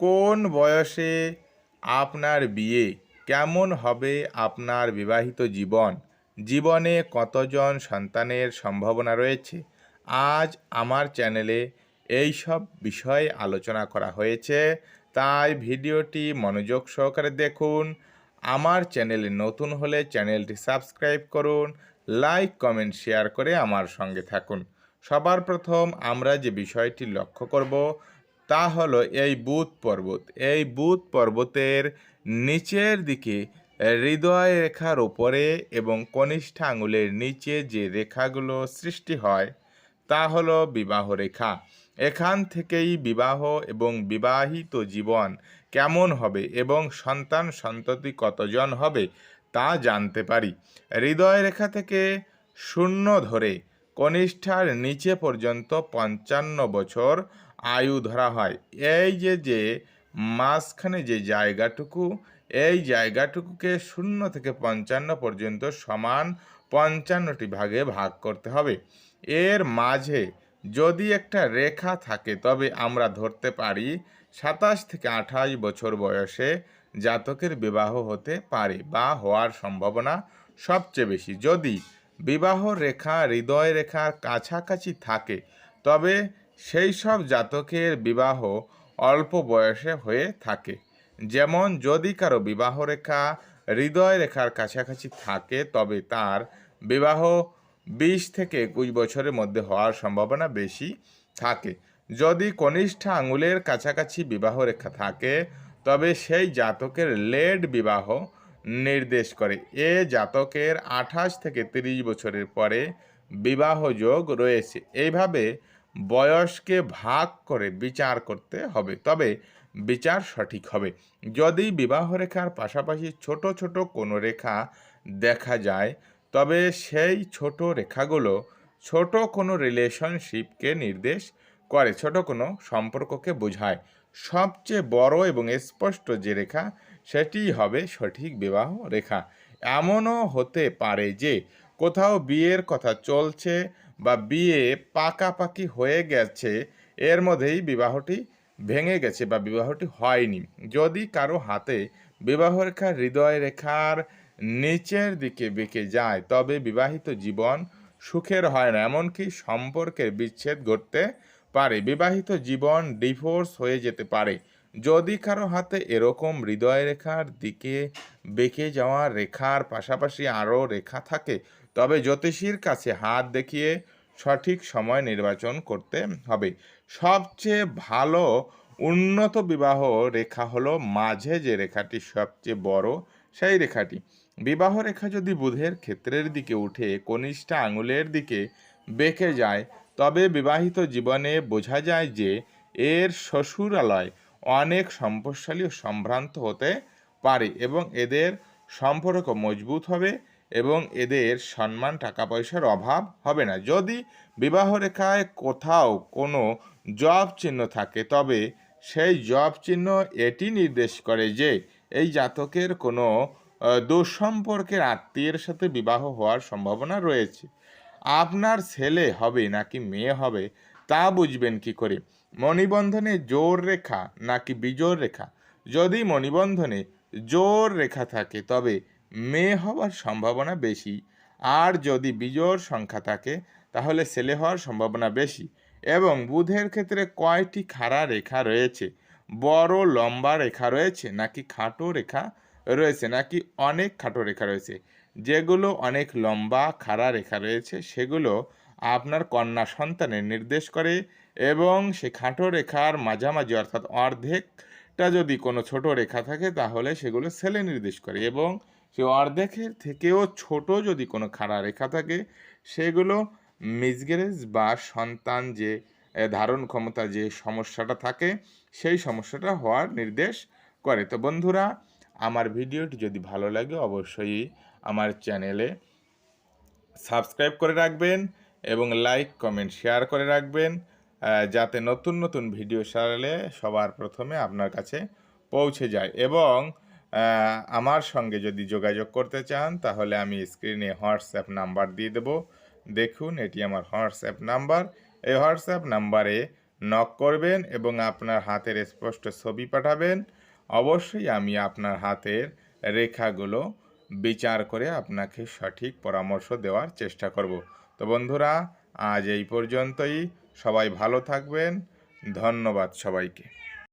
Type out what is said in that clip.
কোন বয়সে আপনার বিয়ে? কেমন হবে আপনার বিবাহিত জীবন? জীবনে কতজন সন্তানের সম্ভাবনা রয়েছে? আজ আমার চ্যানেলে এই সব বিষয়ে আলোচনা করা হয়েছে, তাই ভিডিওটি মনোযোগ সহকারে দেখুন। আমার চ্যানেলে নতুন হলে চ্যানেলটি সাবস্ক্রাইব করুন, লাইক, কমেন্ট, শেয়ার করে আমার সঙ্গে থাকুন। সবার প্রথম আমরা যে বিষয়টি লক্ষ্য করব তা হলো এই বুধ পর্বত। এই বুধ পর্বতের নিচের দিকে হৃদয় রেখার উপরে এবং কনিষ্ঠ আঙুলের নিচে যে রেখাগুলো সৃষ্টি হয়, তা হলো বিবাহ রেখা। এখান থেকেই বিবাহ এবং বিবাহিত জীবন কেমন হবে এবং সন্তান সন্ততি কতজন হবে তা জানতে পারি। হৃদয় রেখা থেকে শূন্য ধরে কনিষ্ঠার নিচে পর্যন্ত পঞ্চান্ন বছর আয়ু ধরা হয়। এই যে যে মাঝখানে যে জায়গাটুকু, এই জায়গাটুকুকে শূন্য থেকে পঞ্চান্ন পর্যন্ত সমান পঞ্চান্নটি ভাগে ভাগ করতে হবে। এর মাঝে যদি একটা রেখা থাকে, তবে আমরা ধরতে পারি সাতাশ থেকে আঠাশ বছর বয়সে জাতকের বিবাহ হতে পারে বা হওয়ার সম্ভাবনা সবচেয়ে বেশি। যদি বিবাহ রেখা, হৃদয় রেখার কাছাকাছি থাকে, তবে সেই সব জাতকের বিবাহ অল্প বয়সে হয়ে থাকে। যেমন, যদি কারও বিবাহ রেখা হৃদয় রেখার কাছাকাছি থাকে, তবে তার বিবাহ বিশ থেকে একুশ বছরের মধ্যে হওয়ার সম্ভাবনা বেশি থাকে। যদি কনিষ্ঠ আঙুলের কাছাকাছি বিবাহ রেখা থাকে, তবে সেই জাতকের লেড বিবাহ নির্দেশ করে। এ জাতকের আঠাশ থেকে তিরিশ বছরের পরে বিবাহ যোগ রয়েছে। এইভাবে বয়সকে ভাগ করে বিচার করতে হবে। তবে বিচার সঠিক হবে। যদি বিবাহ রেখার পাশাপাশি ছোট ছোট কোনো রেখা দেখা যায়, তবে সেই ছোট রেখাগুলো ছোট কোনো রিলেশনশিপকে নির্দেশ করে, ছোট কোনো সম্পর্ককে বোঝায়। সবচেয়ে বড় এবং স্পষ্ট যে রেখা, সেটি হবে সঠিক বিবাহ রেখা। এমনও হতে পারে যে কোথাও বিয়ের কথা চলছে বা বিয়ে পাকাপাকি হয়ে গেছে, এর মধ্যেই বিবাহটি ভেঙে গেছে বা বিবাহটি হয়নি। যদি কারও হাতে বিবাহ রেখা হৃদয় রেখার নিচের দিকে বেঁকে যায়, তবে বিবাহিত জীবন সুখের হয় না, এমনকি সম্পর্কের বিচ্ছেদ ঘটতে পারে। বিবাহিত জীবন ডিভোর্স হয়ে যেতে পারে। যদি কারও হাতে এরকম হৃদয় রেখার দিকে বেঁকে যাওয়া রেখার পাশাপাশি আরও রেখা থাকে তবে জ্যোতিষীর কাছে হাত দেখিয়ে সঠিক সময় নির্বাচন করতে হবে। সবচেয়ে ভালো উন্নত বিবাহ রেখা হলো মাঝে যে রেখাটি সবচেয়ে বড়, সেই রেখাটি। বিবাহ রেখা যদি বুধের ক্ষেত্রের দিকে উঠে, কনিষ্ঠ আঙুলের দিকে বেঁকে যায়, তবে বিবাহিত জীবনে বোঝা যায় যে এর শ্বশুরালয় অনেক সম্পদশালী ও সম্ভ্রান্ত হতে পারে এবং এদের সম্পর্ক মজবুত হবে এবং এদের সম্মান টাকা পয়সার অভাব হবে না। যদি বিবাহ রেখায় কোথাও কোনো জব চিহ্ন থাকে, তবে সেই জব চিহ্ন এটি নির্দেশ করে যে এই জাতকের কোনো দুঃসম্পর্কের আত্মীয়ের সাথে বিবাহ হওয়ার সম্ভাবনা রয়েছে। আপনার ছেলে হবে নাকি মেয়ে হবে, তা বুঝবেন কি করে? মণিবন্ধনে জোর রেখা নাকি বিজোর রেখা? যদি মণিবন্ধনে জোর রেখা থাকে, তবে মেয়ে হওয়ার সম্ভাবনা বেশি। আর যদি বিজোর সংখ্যা থাকে, তাহলে ছেলে হওয়ার সম্ভাবনা বেশি। এবং বুধের ক্ষেত্রে কয়টি খাড়া রেখা রয়েছে? বড়, লম্বা রেখা রয়েছে, নাকি খাটো রেখা রয়েছে, নাকি অনেক খাটো রেখা রয়েছে? যেগুলো অনেক লম্বা, খাড়া রেখা রয়েছে, সেগুলো আপনার কন্যা সন্তানের নির্দেশ করে এবং সে খাটো রেখার মাঝামাঝি, অর্থাৎ অর্ধেকটা যদি কোনো ছোট রেখা থাকে, তাহলে সেগুলো ছেলে নির্দেশ করে এবং সে অর্ধেকের থেকেও ছোট যদি কোনো খাড়া রেখা থাকে, সেগুলো মিসগ্যারেজ বা সন্তান যে ধারণ ক্ষমতা যে সমস্যাটা থাকে, সেই সমস্যাটা হওয়ার নির্দেশ করে। তো বন্ধুরা, আমার ভিডিওটি যদি ভালো লাগে অবশ্যই আমার চ্যানেলে সাবস্ক্রাইব করে রাখবেন এবং লাইক, কমেন্ট, শেয়ার করে রাখবেন যাতে নতুন নতুন ভিডিও সারালে সবার প্রথমে আপনার কাছে পৌঁছে যায়। এবং আমার সঙ্গে যদি যোগাযোগ করতে চান, তাহলে আমি স্ক্রিনে হোয়াটসঅ্যাপ নাম্বার দিয়ে দেব। দেখুন, এটি আমার হোয়াটসঅ্যাপ নাম্বার এই হোয়াটসঅ্যাপ নাম্বারে নক করবেন এবং আপনার হাতের স্পষ্ট ছবি পাঠাবেন। অবশ্যই আমি আপনার হাতের রেখাগুলো বিচার করে আপনাকে সঠিক পরামর্শ দেওয়ার চেষ্টা করব। তো বন্ধুরা, আজ এই পর্যন্তই। সবাই ভালো থাকবেন। ধন্যবাদ সবাইকে।